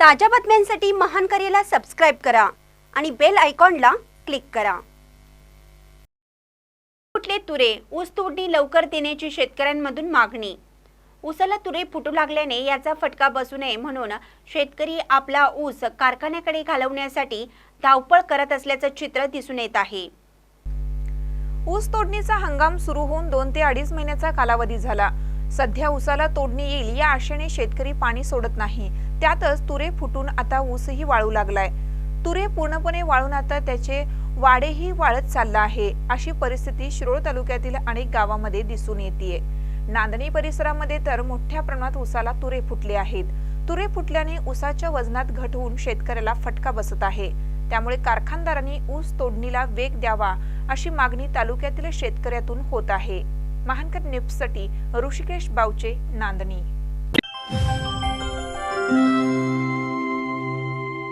ताज्या बातम्यांसाठी महान करेला सबस्क्राईब करा आणि बेल आयकॉनला क्लिक करा. फुटले तुरे. ऊस तोडणी लवकर देण्याची शेतकऱ्यांमधून मागणी. ऊसाला तुरे फुटू लागल्याने याचा फटका बसू नये म्हणून शेतकरी आपला ऊस कारखान्याकडे घालवण्यासाठी धावपळ करत असल्याचं चित्र दिसून येत आहे. ऊस तोडणीचा हंगाम सुरू होऊन दोन ते अडीच महिन्याचा कालावधी झाला. सध्या ऊसाला तोडणी येईल या आशेने शेतकरी पाणी सोडत नाही. त्यातच तुरे फुटून आता ऊसही वाळू लागलाय. तुरे पूर्णपणे वाळून आता त्याचे वाडेही वाळत चालला आहे. अशी परिस्थिती शिरोळ तालुक्यातील अनेक गावामध्ये दिसून येते नांदणी परिसरामध्ये तर मोठ्या प्रमाणात ऊसाला तुरे फुटले आहेत. तुरे फुटल्याने ऊसाच्या वजनात घट होऊन शेतकऱ्याला फटका बसत आहे. त्यामुळे कारखानदारांनी ऊस तोडणीला वेग द्यावा अशी मागणी तालुक्यातील शेतकऱ्यातून होत आहे. महानकर न्यूजसाठी ऋषिकेश बावचे नांदणी.